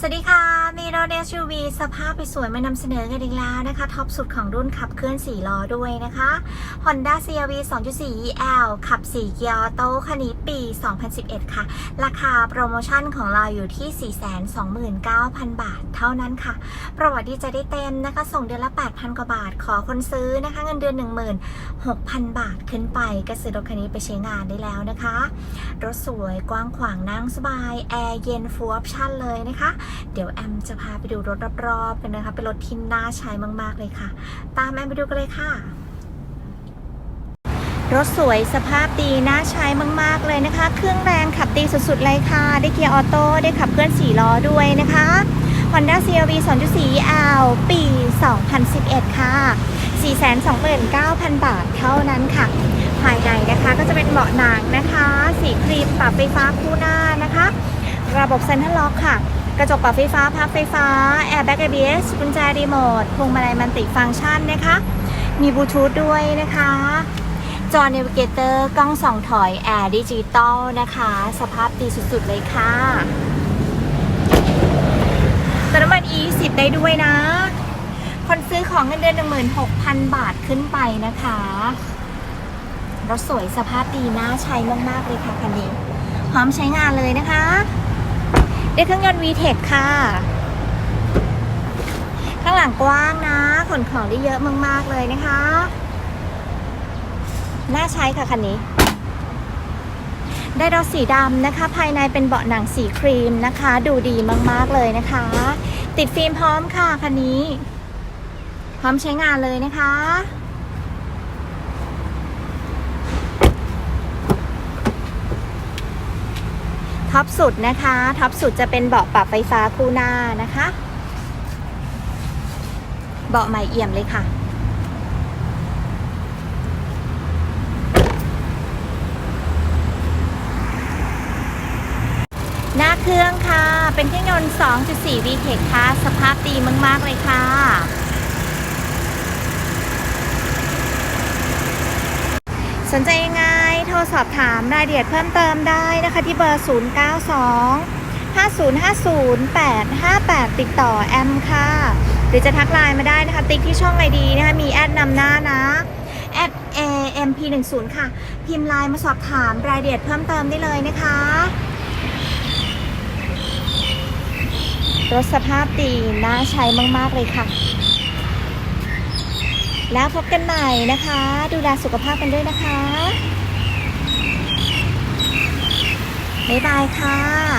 สวัสดีค่ะ มีรถ SUV สภาพสวยๆมานำเสนอกันอีกแล้วนะคะ ท็อปสุดของรุ่นขับเคลื่อน 4 ล้อด้วยนะคะ Honda CRV 2.4 EL ขับ 4 เกียร์ออโต้คันนี้ปี 2011 ค่ะ ราคาโปรโมชั่นของเราอยู่ที่ 429,000 บาทเท่านั้นค่ะ ประวัติจะได้เต็มนะคะ ส่งเดือนละ 8,000 กว่าบาท ขอคนซื้อนะคะ เงินเดือน 16,000 บาทขึ้นไป ก็ซื้อรถคันนี้ไปใช้งานได้แล้วนะคะ รถสวยกว้างขวางนั่งสบาย แอร์เย็นฟูลออปชั่นเลยนะคะเดี๋ยวแอมจะพาไปดูรถรอบๆกันนะคะ เป็นรถที่น่าใช้มาก ๆ เลยค่ะ ตามแอมไปดูกันเลยค่ะ รถสวยสภาพดีน่าใช้มาก ๆ เลยนะคะ เครื่องแรงขับดีสุด ๆ เลยค่ะ ได้เกียร์ออโต้ ได้ขับเคลื่อน4ล้อด้วยนะคะ Honda CRV 2.4 L ปี 2011 ค่ะ 429,000 บาทเท่านั้นค่ะ ภายในนะคะก็จะเป็นเบาะหนังนะคะ สีครีมปรับไฟฟ้าคู่หน้านะคะ ระบบเซ็นทรัลล็อกค่ะ กระจกปรับไฟฟ้าพับไฟฟ้าแอร์แบ็ก ABS กุญแจรีโมทพวงมาลัยมันติฟังก์ชันนะคะ มีบลูทูธด้วยนะคะ จอ n น v เกเตอร์กล้องส่องถอยแอร์ดิจิตอลนะคะ สภาพดีสุดๆเลยค่ะเติมน้ำมัน E10 ได้ด้วยนะ คนซื้อของเงินเดือน 16,000 บาทขึ้นไปนะคะรถสวยสภาพดีน่าใช้มากๆเลยค่ะคันนี้ พร้อมใช้งานเลยนะคะ ได้เครื่องยนต์ VTEC ค่ะ ข้างหลังกว้างนะขนของได้เยอะมากๆเลยนะคะ น่าใช้ค่ะคันนี้ ได้รถสีดำนะคะ ภายในเป็นเบาะหนังสีครีมนะคะ ดูดีมากๆเลยนะคะ ติดฟิล์มพร้อมค่ะคันนี้ พร้อมใช้งานเลยนะคะ ท็อปสุดนะคะท็อปสุดจะเป็นเบาะปรับไฟฟ้าคู่หน้านะคะ เบาะใหม่เอี่ยมเลยค่ะ หน้าเครื่องค่ะ เป็นเครื่องยนต์ 2.4 VTEC ค่ะ สภาพดีมากๆเลยค่ะสนใจยังไง รสอบถามรายละเอียดเพิ่มเติมได้นะคะที่เบอร์ 092 5050 858ติดต่อแอมค่ะ หรือจะทักไลน์มาได้นะคะ ติ๊กที่ช่องไอดีนะคะ มีแอดนำหน้านะแอด AMP10 ค่ะ พิมพ์ไลน์มาสอบถามรายละเอียดเพิ่มเติมได้เลยนะคะรถสภาพดีน่าใช้มาก ๆ เลยค่ะ แล้วพบกันใหม่นะคะ ดูแลสุขภาพกันด้วยนะคะ บ๊ายบายค่ะ